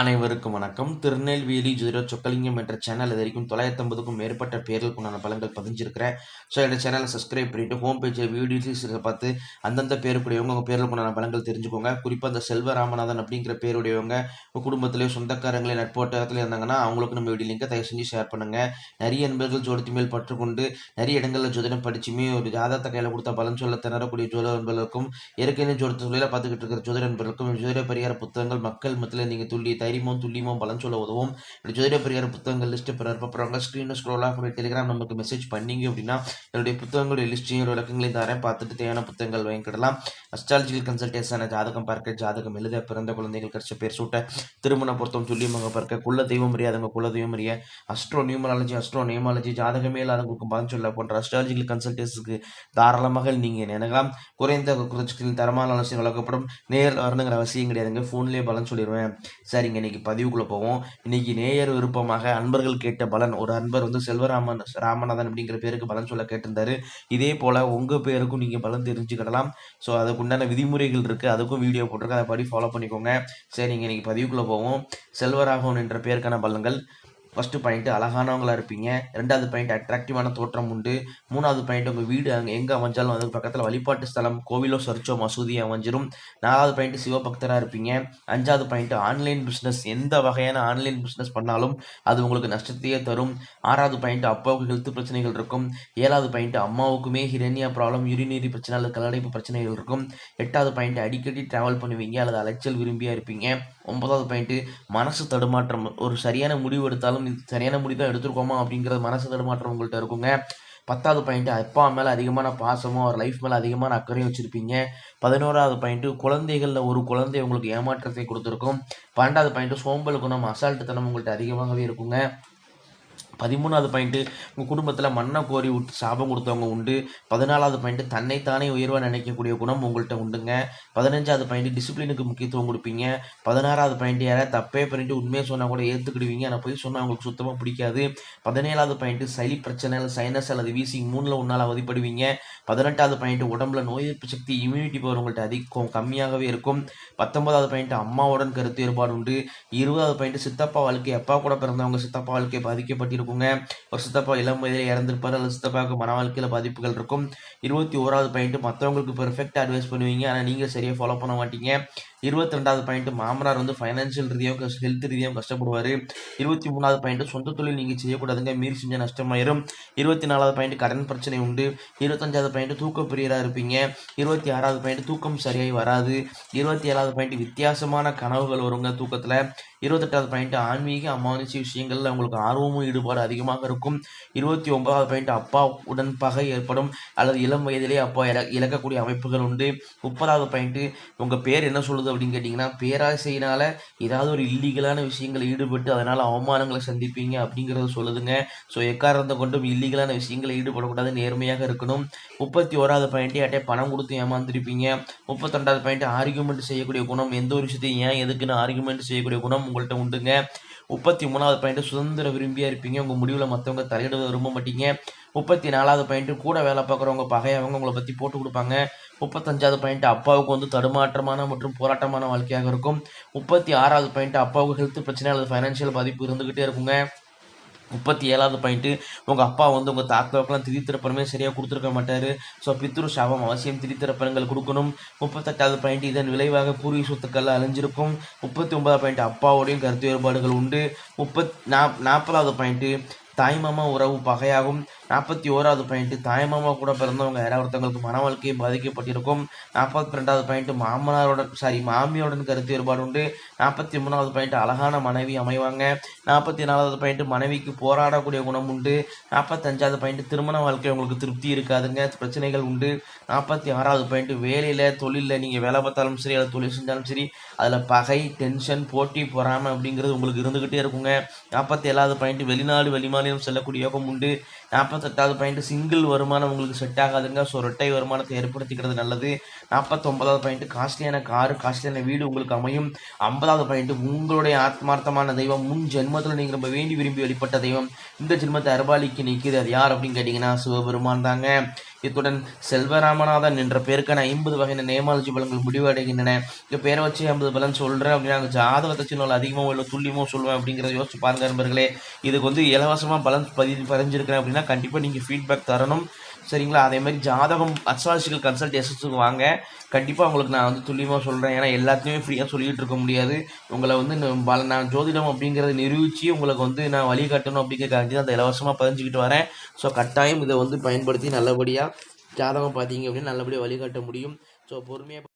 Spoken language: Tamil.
அனைவருக்கும் வணக்கம். திருநெல்வேலி ஜோதிட சொக்கலிங்கம் என்ற சேனல் இது வரைக்கும் தொள்ளாயிரத்தி ஐம்பதுக்கும் மேற்பட்ட பேர்களுக்குண்டான பலன்கள் பதிஞ்சிருக்கிறேன் ஸோ என்னோட சேனலை சப்ஸ்கிரைப் பண்ணிட்டு ஹோம் பேஜில் வீடியோஸ் பார்த்து அந்தந்த பேருக்குடையவங்க உங்கள் பேர்களுக்குண்டான பலன்கள் தெரிஞ்சுக்கோங்க. குறிப்பாக அந்த செல்வ ராமநாதன் அப்படிங்கிற பேருடையவங்க உங்கள் குடும்பத்திலேயே சொந்தக்காரங்களே நட்போட்டத்தில் இருந்தாங்கன்னா அவங்களுக்கு நம்ம வீடியோ லிங்கை தயவு செஞ்சு ஷேர் பண்ணுங்கள் நிறைய நண்பர்கள் ஜோதித்து மேல் பற்றுக்கொண்டு நிறைய இடங்களில் ஜோதிடம் படிச்சுமே ஒரு ஜாதகத்தை கையில் கொடுத்த பலன் சொல்ல திணறக்கூடிய ஜோதிட நண்பர்களுக்கும் ஏற்கனவே ஜோதிட தொழில பார்த்துக்கிட்டு இருக்கிற ஜோதிட நண்பர்களுக்கும் ஜோதிட பரிகார புத்தகங்கள் மக்கள் மத்தியில் நீங்கள் துள்ளி தைரியமும் துல்லியமும் பலன் சொல்ல உதவும். இப்படி ஜோதிட பரிகார புத்தகங்கள் லிஸ்ட்டு பிறர் போகிறாங்க ஸ்க்ரீனில் ஸ்க்ரோல் ஆகக்கூடிய டெலிகிராம் நமக்கு மெசேஜ் பண்ணீங்க அப்படின்னா என்னுடைய புத்தகங்களுடைய லிஸ்ட்டையும் விளக்கங்களையும் தரேன். பார்த்துட்டு தேவையான புத்தகங்கள் வாங்கிக்கிடலாம். அஸ்ட்ராலஜிக்கல் கன்சல்டேஷன் ஜாதகம் பார்க்க ஜாதகம் எழுத பிறந்த குழந்தைகள் கடிச்ச பேர் சூட்ட திருமண பொருத்தம் துல்லியமாக பார்க்க குல தெய்வம் அறியாதவங்க குல தெய்வம் அறிய அஸ்ட்ரோ நியூமராலஜி அஸ்ட்ரோ நியமாலஜி ஜாதகமே இல்லாதவங்களுக்கு பலன் சொல்ல போன்ற அஸ்ட்ராலஜிக்கல் கன்சல்டேஷனுக்கு தாராளமாக நீங்கள் நினைக்கலாம் குறைந்த குறைச்சிகளில் தரமான ஆலோசனை வழங்கப்படும். நேரில் வரணுங்கிற அவசியம் கிடையாதுங்க. ஃபோன்லேயே பலன் சொல்லிடுவேன் சரிங்க. இன்னைக்கு பதிவுக்குள்ளே போவோம். இன்னைக்கு நேயர் விருப்பமாக அன்பர்கள் கேட்ட பலன் ஒரு அன்பர் வந்து செல்வராமன் ராமநாதன் அப்படிங்கிற பேருக்கு பலன் சொல்ல கேட்டிருந்தாரு. இதே போல் உங்கள் பேருக்கும் நீங்கள் பலன் தெரிஞ்சுக்கிடலாம். ஸோ அதுக்கு உண்டான விதிமுறைகள் இருக்குது அதுக்கும் வீடியோ போட்டிருக்கு. அதை படி ஃபாலோ பண்ணிக்கோங்க. சரிங்க இன்னைக்கு பதிவுக்குள்ளே போவோம். செல்வராகவன் என்ற பேருக்கான பலன்கள். ஃபஸ்ட்டு பாயிண்ட்டு அழகானவங்களா இருப்பீங்க. ரெண்டாவது பாயிண்ட் அட்ராக்டிவான தோற்றம் உண்டு. மூணாவது பாயிண்ட் உங்கள் வீடு அங்கே எங்கே அமைஞ்சாலும் அதுக்கு பக்கத்தில் வழிபாட்டு ஸ்தலம் கோவிலோ சர்ச்சோ மசூதி அமைஞ்சிரும். நாலாவது பாயிண்ட் சிவபக்தராக இருப்பீங்க. அஞ்சாவது பாயிண்ட் ஆன்லைன் பிஸ்னஸ் எந்த வகையான ஆன்லைன் பிஸ்னஸ் பண்ணாலும் அது உங்களுக்கு நஷ்டத்தையே தரும். ஆறாவது பாயிண்ட் அப்பாவுக்கு ஹெல்த் பிரச்சனைகள் இருக்கும். ஏழாவது பாயிண்ட் அம்மாவுக்குமே ஹிரண்யா ப்ராப்ளம் யூரினரி பிரச்சனை அல்லது கல்லடைப்பு பிரச்சனைகள் இருக்கும். எட்டாவது பாயிண்ட் அடிக்கடி ட்ராவல் பண்ணுவீங்க அல்லது அலைச்சல் விரும்பியாக இருப்பீங்க. ஒன்பதாவது பாயிண்ட்டு மனசு தடுமாற்றம் ஒரு சரியான முடிவு எடுத்தாலும் இது சரியான முடிவு தான் எடுத்திருக்கோமா அப்படிங்கிறது மனசு தடுமாற்றம் உங்கள்கிட்ட இருக்குங்க. பத்தாவது பாயிண்ட்டு அப்பா மேலே அதிகமான பாசமும் அவர் லைஃப் மேலே அதிகமான அக்கறையும் வச்சுருப்பீங்க. பதினோராவது பாயிண்ட்டு குழந்தைகளில் ஒரு குழந்தை உங்களுக்கு ஏமாற்றத்தை கொடுத்துருக்கும். பன்னெண்டாவது பாயிண்ட்டு சோம்பல் குணம் அசால்ட்டுத்தனம் உங்கள்கிட்ட அதிகமாகவே இருக்குங்க. பதிமூணாவது பாயிண்ட்டு உங்கள் குடும்பத்தில் மண்ணை கோரி விட்டு சாபம் கொடுத்தவங்க உண்டு. பதினாலாவது பாயிண்ட்டு தன்னைத்தானே உயர்வாக நினைக்கக்கூடிய குணம் உங்கள்கிட்ட உண்டுங்க. பதினஞ்சாவது பாயிண்ட்டு டிசிப்ளினுக்கு முக்கியத்துவம் கொடுப்பீங்க. பதினாறாவது பாயிண்ட் யாராவது தப்பே பண்ணிட்டு உண்மையை சொன்னால் கூட ஏற்றுக்கிடுவீங்க ஆனால் போய் சொன்னால் உங்களுக்கு சுத்தமாக பிடிக்காது. பதினேழாவது பாயிண்ட்டு சளி பிரச்சனை சைனஸ் அல்லது வீசிங் மூணில் ஒன்றால் அவதிப்படுவீங்க. பதினெட்டாவது பாயிண்ட் உடம்புல நோய் எதிர்ப்பு சக்தி இம்யூனிட்டி பவர் உங்கள்கிட்ட அதிகம் கம்மியாகவே இருக்கும். பத்தொன்பதாவது பாயிண்ட் அம்மாவுடன் கருத்து வேறுபாடு உண்டு. இருபதாவது பாயிண்ட் சித்தப்பா வாழ்க்கை அப்பா கூட பிறந்தவங்க சித்தப்பா வாழ்க்கை இருக்குங்க. ஒரு சித்தப்பா இளம் வயதில் இறந்துருப்பார். அல்லது சித்தப்பாவுக்கு மன வாழ்க்கையில் பாதிப்புகள் இருக்கும். இருபத்தி ஓராவது பாயிண்ட் மற்றவங்களுக்கு பெர்ஃபெக்டாக அட்வைஸ் பண்ணுவீங்க. ஆனால் நீங்கள் சரியாக ஃபாலோ பண்ண மாட்டீங்க. இருபத்தி ரெண்டாவது பாயிண்ட் மாமனார் வந்து ஃபைனான்ஷியல் ரீதியாக ஹெல்த் ரீதியாக கஷ்டப்படுவார். இருபத்தி மூணாவது பாயிண்ட் சொந்த தொழில் நீங்கள் செய்யக்கூடாதுங்க மீறி செஞ்சால் நஷ்டமாயிரும். இருபத்தி நாலாவது பாயிண்ட் கடன் பிரச்சனை உண்டு. இருபத்தஞ்சாவது பாயிண்ட் தூக்க பிரியராக இருப்பீங்க. இருபத்தி ஆறாவது பாயிண்ட் தூக்கம் சரியாகி வராது. இருபத்தி ஏழாவது பாயிண்ட் வித்தியாசமான கனவுகள் வருங்க தூக்கத்தில். இருபத்தெட்டாவது பாயிண்ட் ஆன்மீக அமானுஷ விஷயங்களில் உங்களுக்கு ஆர்வமும் ஈடுபாடு அதிகமாக இருக்கும். இருபத்தி ஒன்பதாவது பாயிண்ட் அப்பா உடன் பகை ஏற்படும். அல்லது இளம் வயதிலே அப்பா இழ இழக்கக்கூடிய அமைப்புகள் உண்டு. முப்பதாவது பாயிண்ட்டு உங்கள் பேர் என்ன சொல்லுது அப்படின்னு கேட்டிங்கன்னா பேராசையினால் ஏதாவது ஒரு இல்லீகலான விஷயங்களை ஈடுபட்டு அதனால் அவமானங்களை சந்திப்பீங்க அப்படிங்கிறத சொல்லுதுங்க. ஸோ எக்காரணத்தை கொண்டும் இல்லீகலான விஷயங்களை ஈடுபடக்கூடாது நேர்மையாக இருக்கணும். முப்பத்தி ஓராவது பாயிண்ட் யார்ட்டே பணம் கொடுத்து ஏமாந்துருப்பீங்க. முப்பத்தொண்டாவது பாயிண்ட் ஆர்கியூமெண்ட் செய்யக்கூடிய குணம் எந்த ஒரு விஷயத்தையும் ஏன் எதுக்குன்னு ஆர்கியூமெண்ட் செய்யக்கூடிய குணம் உங்கள்கிட்ட உண்டுங்க. முப்பத்தி மூணாவது பாயிண்ட் சுதந்திர விரும்பியாக இருப்பீங்க. உங்கள் முடிவில் மற்றவங்க தலையிட விரும்ப மாட்டீங்க. முப்பத்தி நாலாவது பாயிண்ட் கூட வேலை பார்க்குறவங்க பகையவங்க உங்களை பற்றி போட்டு கொடுப்பாங்க. முப்பத்தஞ்சாவது பாயிண்ட் அப்பாவுக்கு வந்து தடுமாற்றமான மற்றும் போராட்டமான வாழ்க்கையாக இருக்கும். முப்பத்தி ஆறாவது பாயிண்ட் அப்பாவுக்கு ஹெல்த் பிரச்சனை அல்லது ஃபைனான்ஷியல் பாதிப்பு இருந்துக்கிட்டே இருக்குங்க. முப்பத்தி ஏழாவது பாயிண்ட்டு உங்கள் அப்பா வந்து உங்கள் தாத்தாவுக்கெல்லாம் திரித்திரப்பணமே சரியாக கொடுத்துருக்க மாட்டார். ஸோ பித்ரு சாபம் அவசியம் திரித்திரப்பணங்கள் கொடுக்கணும். முப்பத்தெட்டாவது பாயிண்ட் இதன் விளைவாக பூர்வீக சொத்துக்கள் அழிஞ்சிருக்கும். முப்பத்தி ஒன்பதாவது பாயிண்ட் அப்பாவோடையும் கருத்து வேறுபாடுகள் உண்டு. முப்பத் நா நாற்பதாவது பாயிண்ட்டு தாய்மாமா உறவு பகையாகும். நாற்பத்தி ஓராவது பாயிண்ட்டு தாய்மாமா கூட பிறந்தவங்க யாராவது ஒருத்தவங்களுக்கு மன வாழ்க்கையை பாதிக்கப்பட்டிருக்கும். நாற்பத்தி ரெண்டாவது பாயிண்ட்டு மாமனாருடன் சாரி மாமியாருடன் கருத்து வேறுபாடு உண்டு. நாற்பத்தி மூணாவது பாயிண்ட் அழகான மனைவி அமைவாங்க. நாற்பத்தி நாலாவது பாயிண்ட் மனைவிக்கு போராடக்கூடிய குணம் உண்டு. நாற்பத்தஞ்சாவது பாயிண்ட் திருமண வாழ்க்கை உங்களுக்கு திருப்தி இருக்காதுங்க. பிரச்சனைகள் உண்டு. நாற்பத்தி ஆறாவது பாயிண்ட் வேலையில் தொழிலில் நீங்கள் வேலை பார்த்தாலும் சரி அதை தொழில் செஞ்சாலும் சரி அதில் பகை டென்ஷன் போட்டி பொறாமை அப்படிங்கிறது உங்களுக்கு இருந்துக்கிட்டே இருக்குங்க. நாற்பத்தி ஏழாவது பாயிண்ட் வெளிநாடு வெளிமாநிலம் செல்லக்கூடிய யோகம் உண்டு. நாற்பத்தி நாற்பத்தெட்டாவது பாயிண்ட் சிங்கிள் வருமானம் உங்களுக்கு செட் ஆகாதுங்க. ஸோ ரெட்டை வருமானத்தை ஏற்படுத்திக்கிறது நல்லது. நாற்பத்தொம்பதாவது பாயிண்ட் காஸ்ட்லியான காரு காஸ்ட்லியான வீடு உங்களுக்கு அமையும். ஐம்பதாவது பாயிண்ட் உங்களுடைய ஆத்மார்த்தமான தெய்வம். முன் ஜென்மத்தில் நீங்கள் ரொம்ப வேண்டி விரும்பி வெளிப்பட்ட தெய்வம். இந்த ஜென்மத்தை அர்பாலிக்கு நிற்கிது அது யார் அப்படின்னு கேட்டிங்கன்னா சிவபெருமான் தாங்க. இத்துடன் செல்வராமநாதன் என்ற பேருக்கான ஐம்பது வகையான நேமாலஜி பலன்கள் முடிவடைகின்றன. இந்த பேரை வச்சு ஐம்பது பலன் சொல்கிறேன் அப்படின்னா ஜாதகத்தை சின்ன அதிகமாக இல்லை துல்லியமாக சொல்லுவேன் அப்படிங்கிறத யோசிச்சு பாருங்க நண்பர்களே. இதுக்கு வந்து இலவசமாக பலன் பதி பதிஞ்சிருக்கிறேன் அப்படின்னா கண்டிப்பாக நீங்கள் ஃபீட்பேக் தரணும். சரிங்களா? அதே மாதிரி ஜாதகம் அஸ்ட்ராலஜிக்கல் கன்சல்டேஷன்ஸுக்கு வாங்க. கண்டிப்பாக உங்களுக்கு நான் வந்து துல்லியமாக சொல்கிறேன் ஏன்னா எல்லாத்தையுமே ஃப்ரீயாக சொல்லிகிட்டு இருக்க முடியாது. உங்களை வந்து பல நான் ஜோதிடம் அப்படிங்கிறத நிரூபித்து உங்களுக்கு வந்து நான் வழிகாட்டணும் அப்படிங்கிறக்காண்டி தான் அந்த இலவசமாக பதிஞ்சுக்கிட்டு வரேன். ஸோ கட்டாயம் இதை வந்து பயன்படுத்தி நல்லபடியாக ஜாதகம் பார்த்தீங்க அப்படின்னா நல்லபடியாக வழிகாட்ட முடியும். ஸோ பொறுமையாக